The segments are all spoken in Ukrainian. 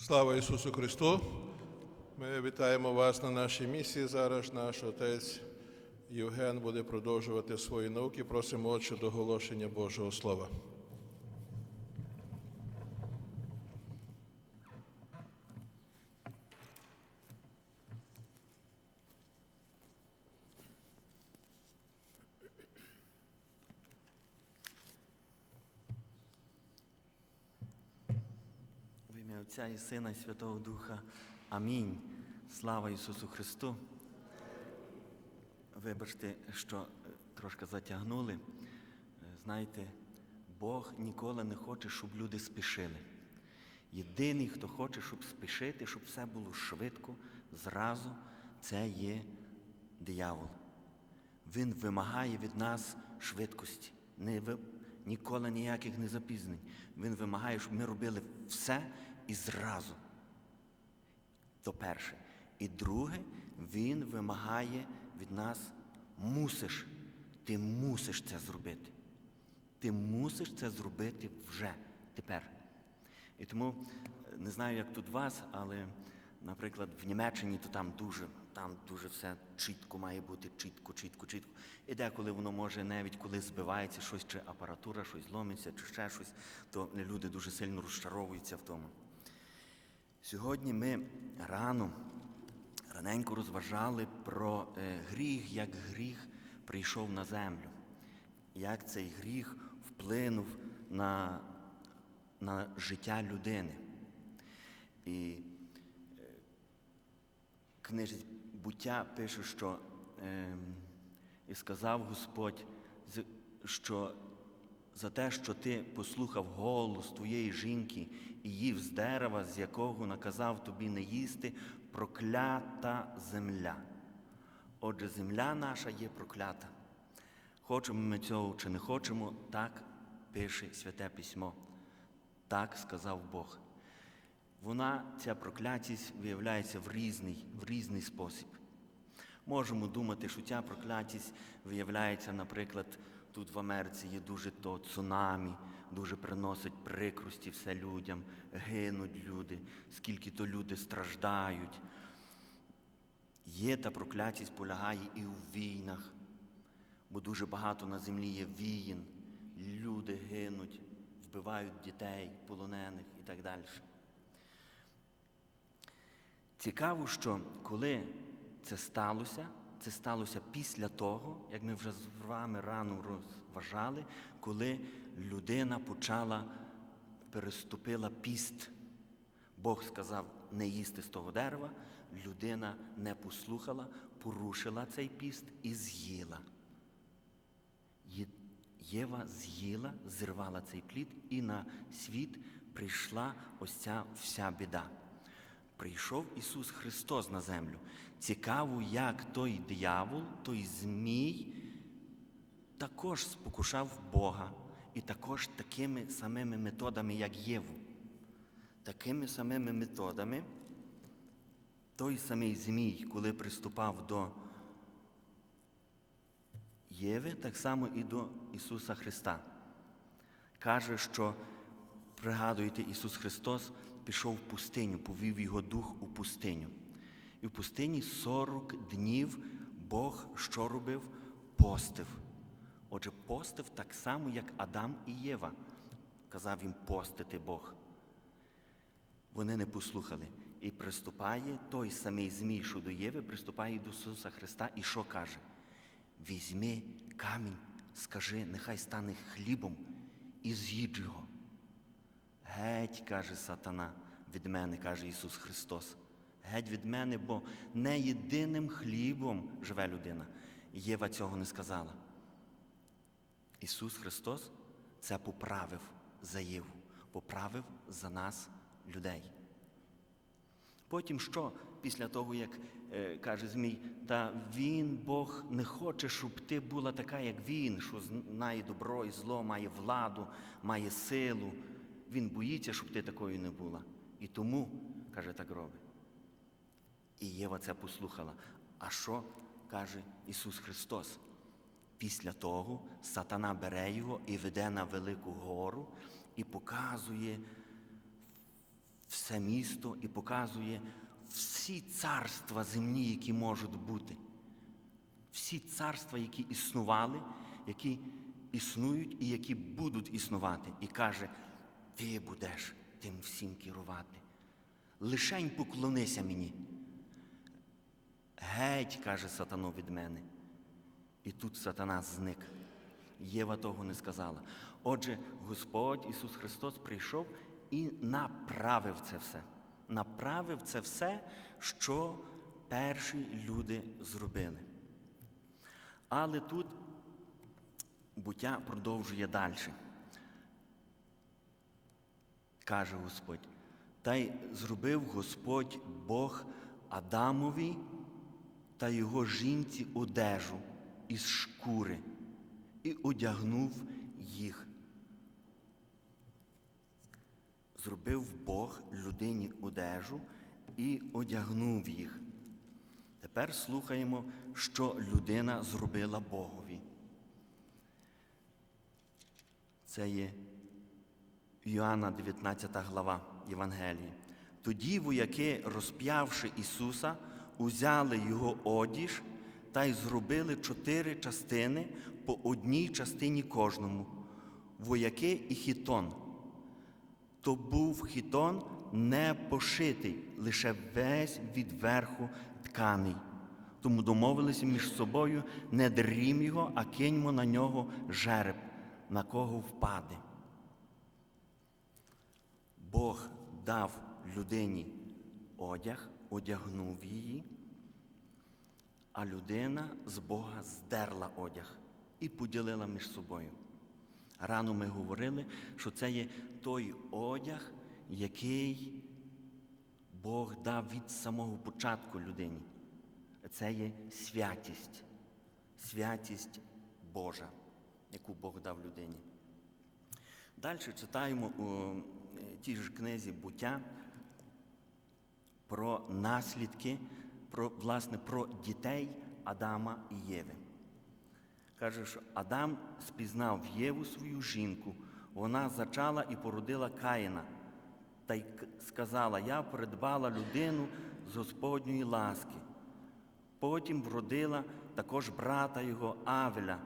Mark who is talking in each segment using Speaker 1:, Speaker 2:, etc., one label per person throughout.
Speaker 1: Слава Ісусу Христу! Ми вітаємо вас на нашій місії. Зараз наш отець Євген буде продовжувати свої науки. Просимо Отче до оголошення Божого Слова.
Speaker 2: Отця і Сина і Святого Духа. Амінь. Слава Ісусу Христу. Вибачте, що е, трошки затягнули. Е, Знаєте, Бог ніколи не хоче, щоб люди спішили. Єдиний, хто хоче, щоб спішити, щоб все було швидко, зразу, це є диявол. Він вимагає від нас швидкості, ніколи ніяких не запізнень. Він вимагає, щоб ми робили все і зразу. То перше. І друге, він вимагає від нас мусиш. Ти мусиш це зробити. Ти мусиш це зробити вже тепер. І тому е, не знаю, як тут вас, але, наприклад, в Німеччині то там дуже, там дуже все чітко має бути, чітко, чітко, чітко. І деколи воно може навіть коли збивається щось, чи апаратура, щось зломиться, чи ще щось, то люди дуже сильно розчаровуються в тому. Сьогодні ми рано, раненько розважали про е, гріх, як гріх прийшов на землю, як цей гріх вплинув на, на життя людини. І е, книжці буття пише, що е, і сказав Господь, що за те, що ти послухав голос твоєї жінки і їв з дерева, з якого наказав тобі не їсти, проклята земля. Отже, земля наша є проклята. Хочемо ми цього чи не хочемо, так пише Святе Письмо. Так сказав Бог. Вона, ця проклятість, виявляється в різний, в різний спосіб. Можемо думати, що ця проклятість виявляється, наприклад, тут в Америці є дуже то цунамі, дуже приносить прикрості все людям, гинуть люди, скільки то люди страждають. Є та проклятість полягає і у війнах, бо дуже багато на землі є війн, люди гинуть, вбивають дітей, полонених і так далі. Цікаво, що коли це сталося, це сталося після того, як ми вже з вами рано розважали, коли людина почала переступила піст. Бог сказав не їсти з того дерева, людина не послухала, порушила цей піст і з'їла. Єва з'їла, зірвала цей плід, і на світ прийшла ось ця вся біда. Прийшов Ісус Христос на землю. Цікаво, як той диявол, той Змій також спокушав Бога і також такими самими методами, як Єву. Такими самими методами той самий Змій, коли приступав до Єви, так само і до Ісуса Христа. Каже, що, пригадуєте, Ісус Христос пішов в пустиню, повів його дух у пустиню. І в пустині 40 днів Бог що робив? Постив. Отже, постив так само, як Адам і Єва. Казав їм постити Бог. Вони не послухали. І приступає той самий Змій, що до Єви, приступає до Ісуса Христа і що каже? Візьми камінь, скажи, нехай стане хлібом і з'їдь його. Геть, каже сатана, від мене, каже Ісус Христос. Геть від мене, бо не єдиним хлібом живе людина. Єва цього не сказала. Ісус Христос це поправив за Єву, поправив за нас людей. Потім що після того, як е, каже Змій, та він, Бог, не хоче, щоб ти була така, як він, що знає добро і зло, має владу, має силу. Він боїться, щоб ти такою не була. І тому, каже, так робить. І Єва це послухала. А що каже Ісус Христос? Після того сатана бере його і веде на велику гору і показує все місто і показує всі царства земні, які можуть бути. Всі царства, які існували, які існують і які будуть існувати. І каже, ти будеш тим всім керувати. Лишень поклонися мені. Геть, каже сатано від мене. І тут сатана зник. Єва того не сказала. Отже, Господь Ісус Христос прийшов і направив це все. Направив це все, що перші люди зробили. Але тут буття продовжує далі. Каже Господь, та й зробив Господь Бог Адамові та його жінці одежу із шкури і одягнув їх. Зробив Бог людині одежу і одягнув їх. Тепер слухаємо, що людина зробила Богові. Це є Йоанна 19 глава Євангелії. Тоді вояки, розп'явши Ісуса, узяли його одіж та й зробили чотири частини по одній частині кожному. Вояки і хітон. То був хітон не пошитий, лише весь від верху тканий. Тому домовилися між собою не дрім його, а киньмо на нього жереб, на кого впаде. Бог дав людині одяг, одягнув її, а людина з Бога здерла одяг і поділила між собою. Рано ми говорили, що це є той одяг, який Бог дав від самого початку людині. Це є святість, святість Божа, яку Бог дав людині. Далі читаємо е, тій ж книзі буття про наслідки, про, власне, про дітей Адама і Єви. Каже, що Адам спізнав Єву свою жінку, вона зачала і породила Каїна, та й сказала: Я придбала людину з Господньої ласки. Потім вродила також брата його Авеля.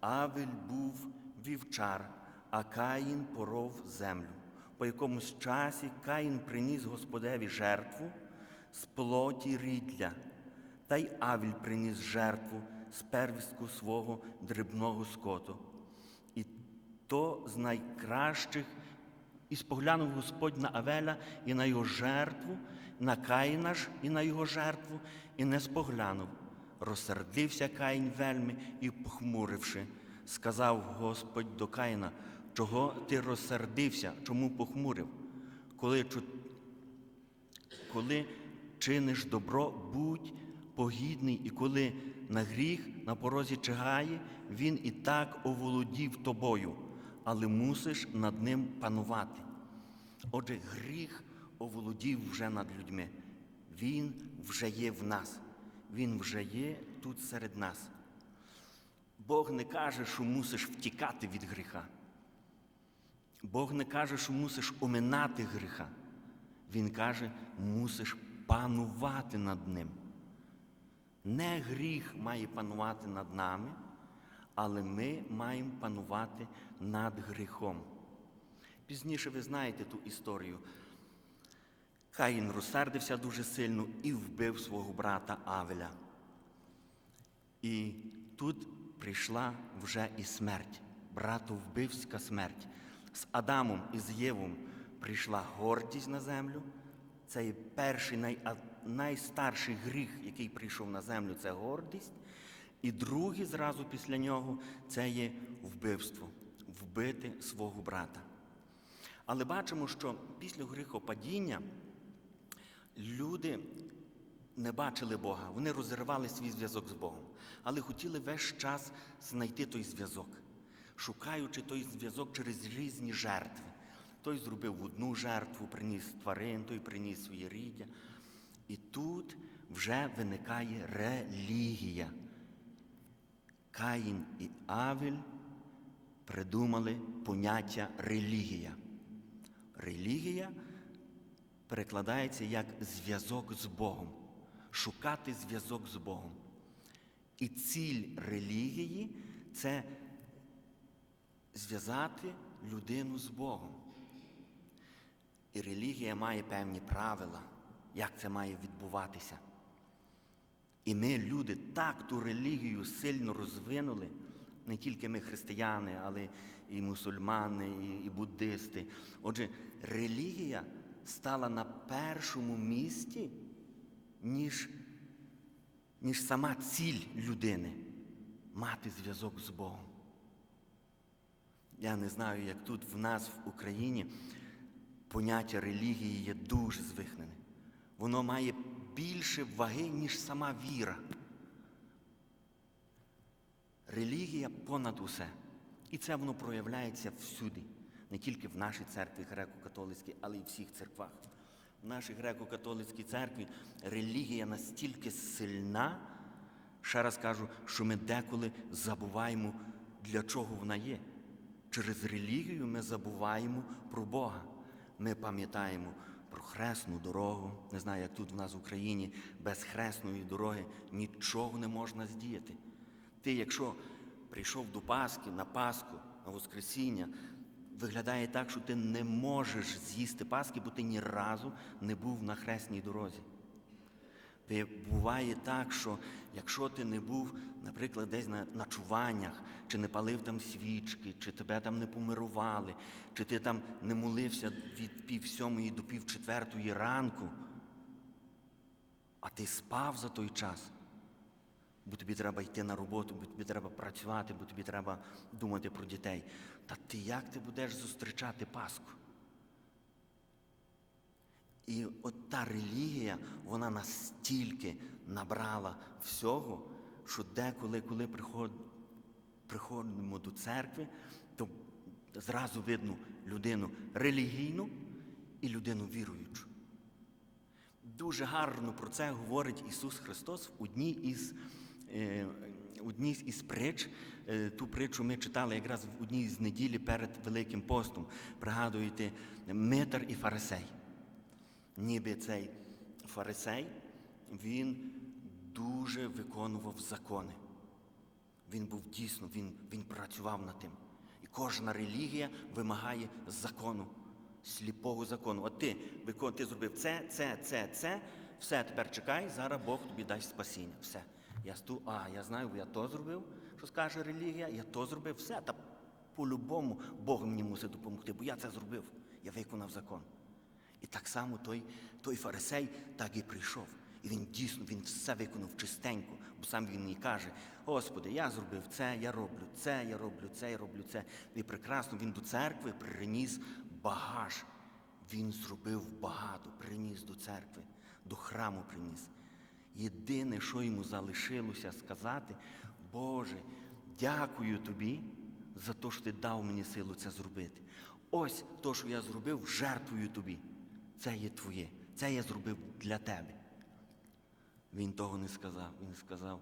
Speaker 2: Авель був вівчар, а Каїн поров землю. По якомусь часі Каїн приніс Господеві жертву з плоті рідля, та й Авель приніс жертву з первістку свого дрібного скоту. І то з найкращих, і споглянув Господь на Авеля і на його жертву, на Каїна ж і на його жертву, і не споглянув. Розсердився Каїн вельми і, похмуривши, сказав Господь до Каїна, чого ти розсердився, чому похмурив? Коли, коли чиниш добро, будь погідний, і коли на гріх на порозі чигає, він і так оволодів тобою, але мусиш над ним панувати. Отже, гріх оволодів вже над людьми. Він вже є в нас, він вже є тут серед нас. Бог не каже, що мусиш втікати від гріха. Бог не каже, що мусиш оминати гріха. Він каже, мусиш панувати над ним. Не гріх має панувати над нами, але ми маємо панувати над гріхом. Пізніше ви знаєте ту історію. Каїн розсердився дуже сильно і вбив свого брата Авеля. І тут прийшла вже і смерть, братовбивська смерть. З Адамом і з Євом прийшла гордість на землю. Це перший най, найстарший гріх, який прийшов на землю, це гордість. І другий зразу після нього це є вбивство, вбити свого брата. Але бачимо, що після гріхопадіння люди не бачили Бога, вони розірвали свій зв'язок з Богом, але хотіли весь час знайти той зв'язок, шукаючи той зв'язок через різні жертви. Той зробив одну жертву, приніс тварин, той приніс своє ріддя. І тут вже виникає релігія. Каїн і Авель придумали поняття релігія. Релігія перекладається як зв'язок з Богом, шукати зв'язок з Богом. І ціль релігії це зв'язати людину з Богом. І релігія має певні правила, як це має відбуватися. І ми, люди, так ту релігію сильно розвинули, не тільки ми християни, але і мусульмани, і, буддисти. Отже, релігія стала на першому місці, ніж, ніж сама ціль людини мати зв'язок з Богом. Я не знаю, як тут в нас в Україні поняття релігії є дуже звихнене. Воно має більше ваги, ніж сама віра. Релігія понад усе. І це воно проявляється всюди, не тільки в нашій церкві греко-католицькій, але й в всіх церквах. В нашій греко-католицькій церкві релігія настільки сильна, ще раз кажу, що ми деколи забуваємо, для чого вона є. Через релігію ми забуваємо про Бога. Ми пам'ятаємо про хресну дорогу. Не знаю, як тут в нас в Україні без хресної дороги нічого не можна здіяти. Ти, якщо прийшов до Пасхи на Пасху, на Воскресіння, виглядає так, що ти не можеш з'їсти Пасхи, бо ти ні разу не був на хресній дорозі. Буває так, що якщо ти не був, наприклад, десь на ночуваннях, чи не палив там свічки, чи тебе там не помирували, чи ти там не молився від пів сьомої до пів четвертої ранку, а ти спав за той час, бо тобі треба йти на роботу, бо тобі треба працювати, бо тобі треба думати про дітей. Та ти як ти будеш зустрічати Пасху? І от та релігія, вона настільки набрала всього, що деколи, коли приход, приходимо до церкви, то зразу видно людину релігійну і людину віруючу. Дуже гарно про це говорить Ісус Христос в одній із, е, одній із притч. Е, ту притчу ми читали якраз в одній з неділі перед Великим постом. Пригадуєте, Митар і Фарисей ніби цей фарисей, він дуже виконував закони. Він був дійсно, він, він працював над тим. І кожна релігія вимагає закону, сліпого закону. От ти, викон, ти зробив це, це, це, це, все, тепер чекай, зараз Бог тобі дасть спасіння. Все. Я сту, а, я знаю, я то зробив, що скаже релігія, я то зробив, все. Та по-любому Бог мені мусить допомогти, бо я це зробив. Я виконав закон. І так само той, той фарисей так і прийшов. І він дійсно він все виконав чистенько, бо сам він і каже: Господи, я зробив це, я роблю це, я роблю це, я роблю це. І прекрасно він до церкви приніс багаж. Він зробив багато, приніс до церкви, до храму приніс. Єдине, що йому залишилося сказати, Боже, дякую тобі за те, що ти дав мені силу це зробити. Ось то, що я зробив, жертвую тобі. Це є твоє. Це я зробив для тебе. Він того не сказав. Він сказав,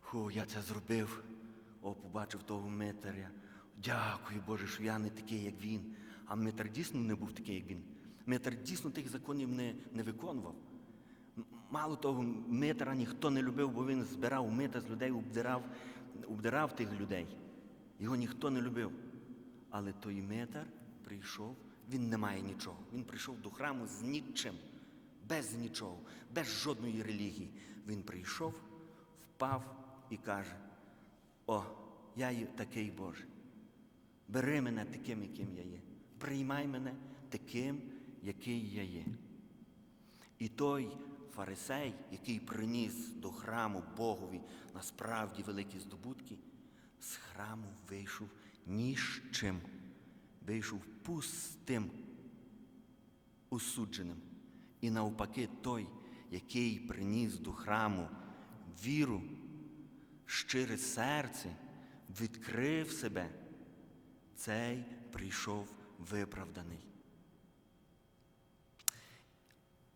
Speaker 2: ху, я це зробив. О, побачив того митаря. Дякую, Боже, що я не такий, як він. А митар дійсно не був такий, як він. Митар дійсно тих законів не, не виконував. Мало того, митара ніхто не любив, бо він збирав мита з людей, обдирав, обдирав тих людей. Його ніхто не любив. Але той митар прийшов, він не має нічого. Він прийшов до храму з нічим, без нічого, без жодної релігії. Він прийшов, впав і каже: О, я є такий Божий. Бери мене таким, яким я є. Приймай мене таким, який я є. І той фарисей, який приніс до храму Богові насправді великі здобутки, з храму вийшов ні з чим, вийшов пустим, осудженим. І навпаки, той, який приніс до храму віру, щире серце, відкрив себе, цей прийшов виправданий.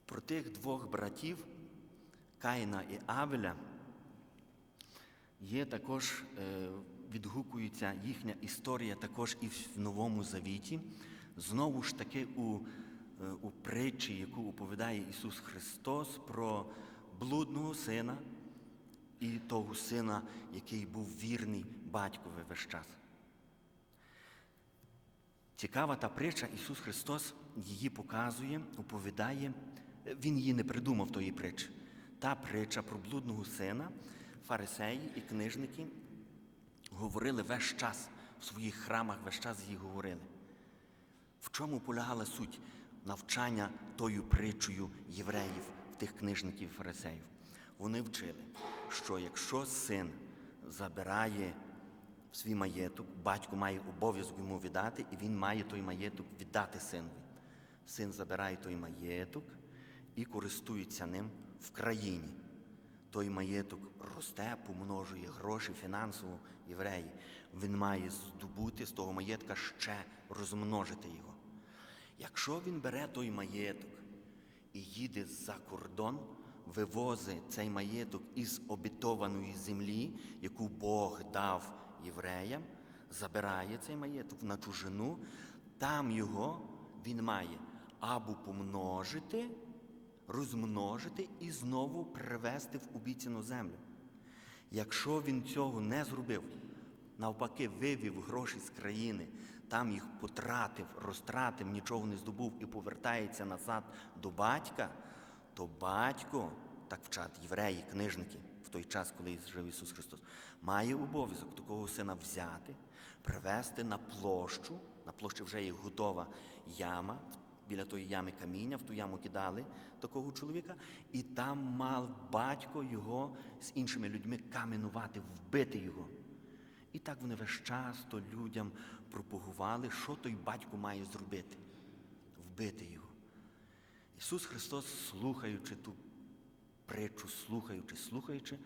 Speaker 2: Про тих двох братів Каїна і Авеля є також, е, відгукується їхня історія також і в Новому Завіті. Знову ж таки у е, у притчі, яку оповідає Ісус Христос про блудного сина і того сина, який був вірний батькові весь час. Цікава та притча, Ісус Христос її показує, оповідає. Він її не придумав тої притчі. Та притча про блудного сина, фарисеї і книжники говорили весь час в своїх храмах, весь час її говорили. В чому полягала суть навчання тою притчою євреїв, тих книжників і фарисеїв? Вони вчили, що якщо син забирає свій маєток, батько має обов'язок йому віддати, і він має той маєток віддати синові. Син забирає той маєток і користується ним в країні. Той маєток росте, помножує гроші фінансово євреї. Він має здобути з того маєтка ще розмножити його. Якщо він бере той маєток і їде за кордон, вивозить цей маєток із обітованої землі, яку Бог дав євреям, забирає цей маєток на чужину, там його він має або помножити, розмножити і знову привести в обіцяну землю. Якщо він цього не зробив, навпаки, вивів гроші з країни, там їх потратив, розтратив, нічого не здобув і повертається назад до батька, то батько, так вчать євреї, книжники в той час, коли жив Ісус Христос, має обов'язок такого сина взяти, привезти на площу, на площі вже є готова яма, біля тої ями каміння, в ту яму кидали такого чоловіка, і там мав батько його з іншими людьми каменувати, вбити його. І так вони весь час то людям пропагували, що той батько має зробити вбити його. Ісус Христос, слухаючи ту притчу, слухаючи, слухаючи,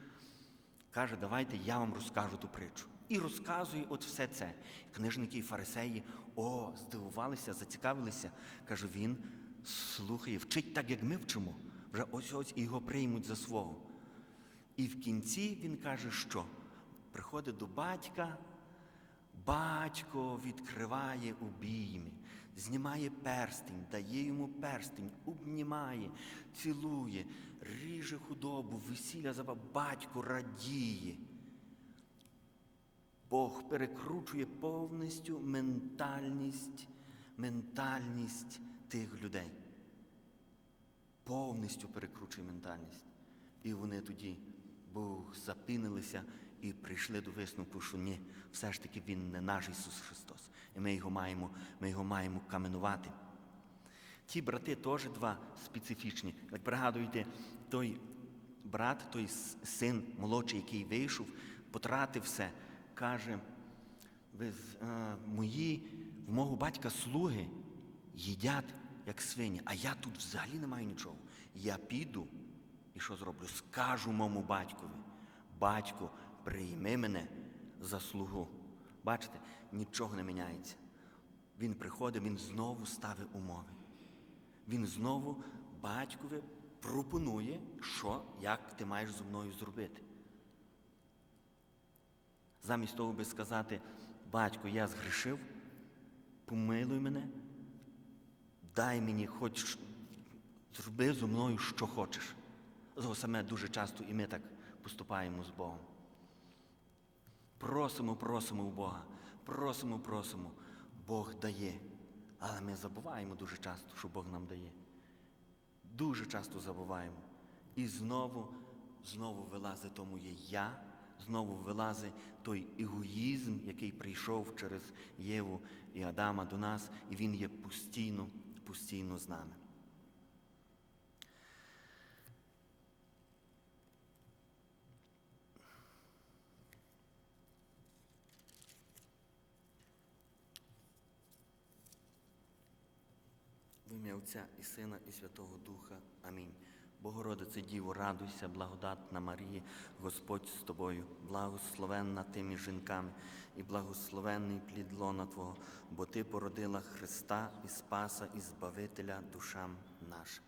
Speaker 2: каже, давайте я вам розкажу ту притчу. І розказує от все це. Книжники і фарисеї, о, здивувалися, зацікавилися. Каже, він слухає, вчить так, як ми вчимо. Вже ось ось і його приймуть за свого. І в кінці він каже, що приходить до батька, батько відкриває обійми, знімає перстень, дає йому перстень, обнімає, цілує, ріже худобу, весілля батько радіє. Бог перекручує повністю ментальність, ментальність тих людей. Повністю перекручує ментальність. І вони тоді Бог запинилися і прийшли до висновку, що ні, все ж таки Він не наш Ісус Христос. І ми його маємо, ми його маємо каменувати. Ті брати теж два специфічні. Як пригадуєте, той брат, той син молодший, який вийшов, потратив все, каже, ви, е, мої, в мого батька слуги їдять, як свині, а я тут взагалі не маю нічого. Я піду і що зроблю? Скажу моєму батькові, батько, прийми мене за слугу. Бачите, нічого не міняється. Він приходить, він знову ставить умови. Він знову батькові пропонує, що, як ти маєш зі мною зробити. Замість того би сказати, батько, я згрішив, помилуй мене, дай мені хоч зроби зі мною, що хочеш. Того саме дуже часто і ми так поступаємо з Богом. Просимо, просимо у Бога, просимо, просимо, Бог дає. Але ми забуваємо дуже часто, що Бог нам дає. Дуже часто забуваємо. І знову, знову вилазить тому є я, знову вилазить той егоїзм, який прийшов через Єву і Адама до нас, і він є постійно, постійно з нами. В ім'я Отця і Сина, і Святого Духа. Амінь. Богородице Діво, радуйся, благодатна Марія, Господь з тобою, благословенна ти між жінками, і благословенний плід лона Твого, бо Ти породила Христа і Спаса, і Збавителя душам нашим.